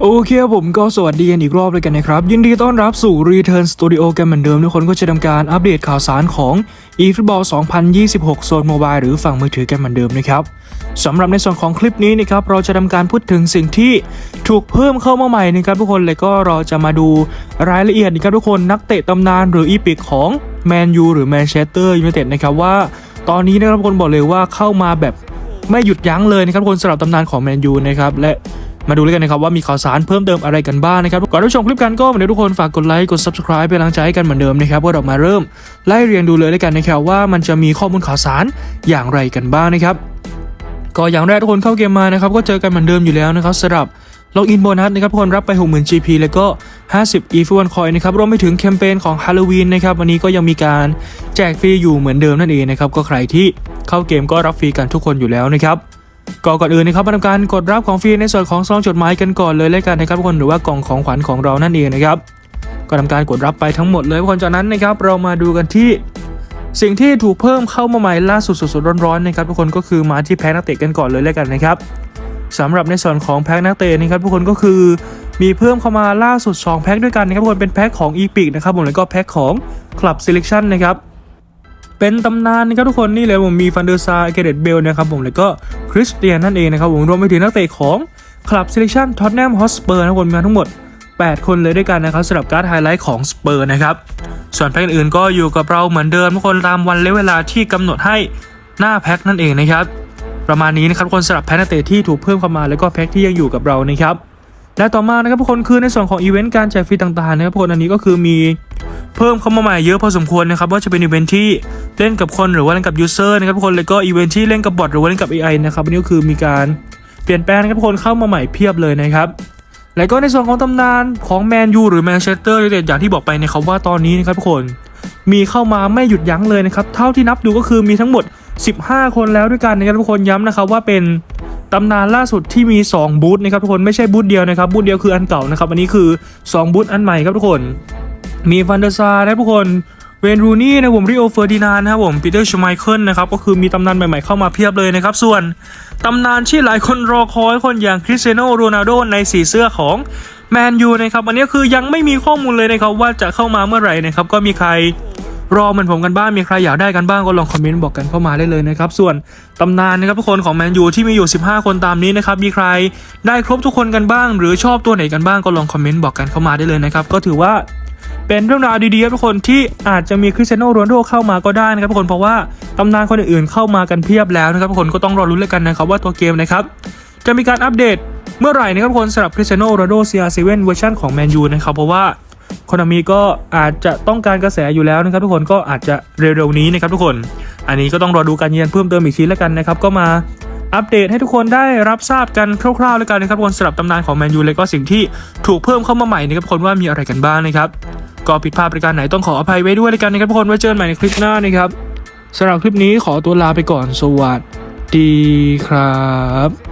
โอเคครับผมก็สวัสดีกันอีกรอบเลยกันนะครับ ยินดีต้อนรับสู่ Return Studio กันเหมือนเดิม ทุกคนก็จะทำการอัปเดตข่าวสารของ eFootball 2026 โซนโมบายหรือฝั่งมือถือกันเหมือนเดิมนะครับสำหรับในส่วนของคลิปนี้นะครับเราจะทำการพูดถึงสิ่งที่ถูกเพิ่มเข้ามาใหม่นะครับทุกคนเลยก็เราจะมาดูรายละเอียดนะครับทุกคนนักเตะตำนานหรืออีพิกของแมนยูหรือแมนเชสเตอร์ยูไนเต็ดนะครับว่า ตอนนี้นะครับทุกคนบอกเลยว่าเข้ามาแบบไม่หยุดยั้งเลยนะครับทุกคนสำหรับตำนานของแมนยูนะครับและ มาดูเลยกันนะครับว่ามีข่าวสารเพิ่มเติมอะไรกันบ้างนะครับก่อนรับชมคลิปกันก็วันนี้ทุกคนฝากกดไลค์กด subscribe เป็นกำลังใจให้กันเหมือนเดิมนะครับว่าเรามาเริ่มไล่เรียงดูเลยแล้วกันนะครับว่ามันจะมีข้อมูลข่าวสารอย่างไรกันบ้างนะครับก็อย่างแรกทุกคนเข้าเกมมานะครับก็เจอกันเหมือนเดิมอยู่แล้วนะครับสำหรับล็อกอินโบนัสนะครับทุกคนรับไป 60,000 GP แล้วก็ 50 e f 1 coin นะครับรวมไปถึงแคมเปญของฮาโลวีนนะครับวันนี้ก็ยังมีการแจกฟรีอยู่เหมือนเดิมนั่นเองนะครับก็ใครที่เข้าเกมก็รับฟรีกันทุกคนอยู่แล้วนะครับ ก็ก่อนอื่นนะครับมาทำการกดรับของฟรีในส่วนของซองจดหมายกันก่อนเลยแล้วกันนะครับทุกคนหรือว่ากล่องของขวัญของเรานั่นเองนะครับก็ทำการกดรับไปทั้งหมดเลยทุกคนจากนั้นนะครับเรามาดูกันที่ สิ่งที่ถูกเพิ่มเข้ามาใหม่ล่าสุดสดๆร้อนๆนะครับทุกคนก็คือมาที่แพ็คนักเตะกันก่อนเลยแล้วกันนะครับสำหรับในส่วนของแพ็คนักเตะนะครับทุกคนก็คือมีเพิ่มเข้ามาล่าสุด 2 แพ็คด้วยกันนะครับทุกคนเป็นแพ็คของ e p i c นะครับผมแล้วก็แพ็คของ Club Selection นะครับ เป็นตำนานนะครับทุกคนนี่เลยผมมีฟันเดอร์ซาเกเรตเบลนะครับผมแล้วก็คริสเตียนนั่นเองนะครับผมรวมไปถึงนักเตะของคลับเซเลชั่นท็อตแนมฮอสเปอร์นะคนมีมาทั้งหมด 8 คนเลยด้วยกันนะครับสำหรับการ์ดไฮไลท์ของสเปอร์นะครับส่วนแพ็คอื่นก็อยู่กับเราเหมือนเดิมทุกคนตามวันและเวลาที่กำหนดให้หน้าแพ็คนั่นเองนะครับประมาณนี้นะครับทุกคนสำหรับแพ็คนักเตะที่ถูกเพิ่มเข้ามาแล้วก็แพ็คที่ยังอยู่กับเรานะครับและต่อมานะครับทุกคนคือในส่วนของอีเวนต์การแจกฟรีต่างๆนะครับทุกคนอันนี้ก็คือมีเพิ่มเข้ามาใหม่เยอะพอสมควรนะครับว่าจะเป็นอีเวนท์ที่ เล่นกับคนหรือว่าเล่นกับยูเซอร์นะครับทุกคนแล้วก็อีเวนท์ที่เล่นกับบอทหรือว่าเล่นกับ AI นะครับอันนี้ก็คือมีการเปลี่ยนแปลงนะครับทุกคนเข้ามาใหม่เพียบเลยนะครับแล้วก็ในส่วนของตำนานของแมนยูหรือแมนเชสเตอร์ยูไนเต็ดอย่างที่บอกไปนะครับว่าตอนนี้นะครับทุกคนมีเข้ามาไม่หยุดยั้งเลยนะครับเท่าที่นับดูก็คือมีทั้งหมด 15 คนแล้วด้วยกันนะครับทุกคนย้ำนะครับว่าเป็นตำนานล่าสุดที่มี 2 บูธนะครับทุกคนไม่ใช่บูธเดียวนะครับบูธเดียวคืออันเก่านะครับอันนี้คือ 2 บูธอันใหม่ครับทุกคน มีฟันเดอร์ซาร์นะทุกคน เวนรูนี่นะผมริโอเฟอร์ดินานนะครับผมปีเตอร์ชไมเคิลนะครับก็คือมีตำนานใหม่ๆเข้ามาเพียบเลยนะครับ ส่วนตำนานที่หลายคนรอคอยคนอย่างคริสเตียโนโรนัลโดในสีเสื้อของแมนยูนะครับอันนี้คือยังไม่มีข้อมูลเลยนะครับว่าจะเข้ามาเมื่อไหร่นะครับก็มีใครรอเหมือนผมกันบ้างมีใครอยากได้กันบ้างก็ลองคอมเมนต์บอกกันเข้ามาได้เลยนะครับ ส่วนตำนานนะครับทุกคนของแมนยูที่มีอยู่ 15 คนตามนี้นะครับมีใครได้ครบทุกคนกันบ้าง หรือชอบตัวไหนกันบ้างก็ลองคอมเมนต์บอกกันเข้ามาได้เลยนะครับก็ถือว่า เป็นเรื่องราวดีๆครับทุกคนที่อาจจะมีคริสเตียโนโรนโดเข้ามาก็ได้นะครับทุกคนเพราะว่าตำนานคนอื่นๆเข้ามากันเพียบแล้วนะครับทุกคนก็ต้องรอรุ้นแล้วกันนะครับว่าตัวเกมนะครับจะมีการอัปเดตเมื่อไหร่นะครับทุกคนสำหรับคริสเตียโนโรนัลโด CR7 เวอร์ชันของแมนยูนะครับเพราะว่าคนามีก็อาจจะต้องการกระแสอยู่แล้วนะครับทุกคนก็อาจจะเร็วๆนี้นะครับทุกคน อันนี้ก็ต้องรอดูการยืนยันเพิ่มเติมอีกทีแล้วกันนะครับก็มา อัปเดตให้ทุกคนได้รับทราบกันคร่าวๆแล้วกันนะครับคนสำหรับตำนานของแมนยูเละก็สิ่งที่ถูกเพิ่มเข้ามาใหม่นะครับคนว่ามีอะไรกันบ้างนะครับก็ผิดพลาดประการไหนต้องขออภัยไว้ด้วยแล้วกันนะครับทุกคนไว้เจอกันใหม่ในคลิปหน้านะครับสำหรับคลิปนี้ขอตัวลาไปก่อนสวัสดีครับ